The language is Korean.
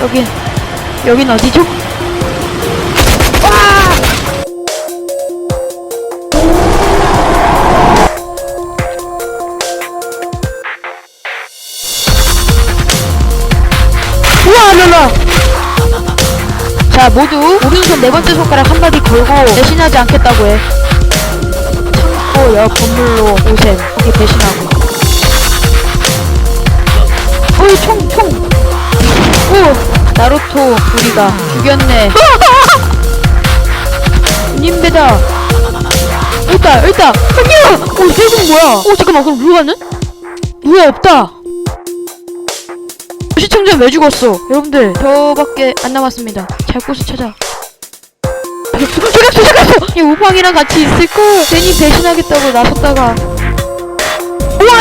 여긴 여긴 어디죠? 와! 우와 랄라 자 모두 오른손 네 번째 손가락 한 마디 걸고 배신하지 않겠다고 해 창고 옆 건물로 오셈 거기 배신하고 어이 총 총오 나루토 우리가 죽였네. 님배다. 있다 있다. 아니야 오 세금 뭐야? 오 잠깐만 그럼 루아는? 루아 없다. 시청자 왜 죽었어? 여러분들 저밖에 안 남았습니다. 잘 곳을 찾아. 저격수 저격수 이 우팡이랑 같이 있을걸 괜히 배신하겠다고 나섰다가. 우와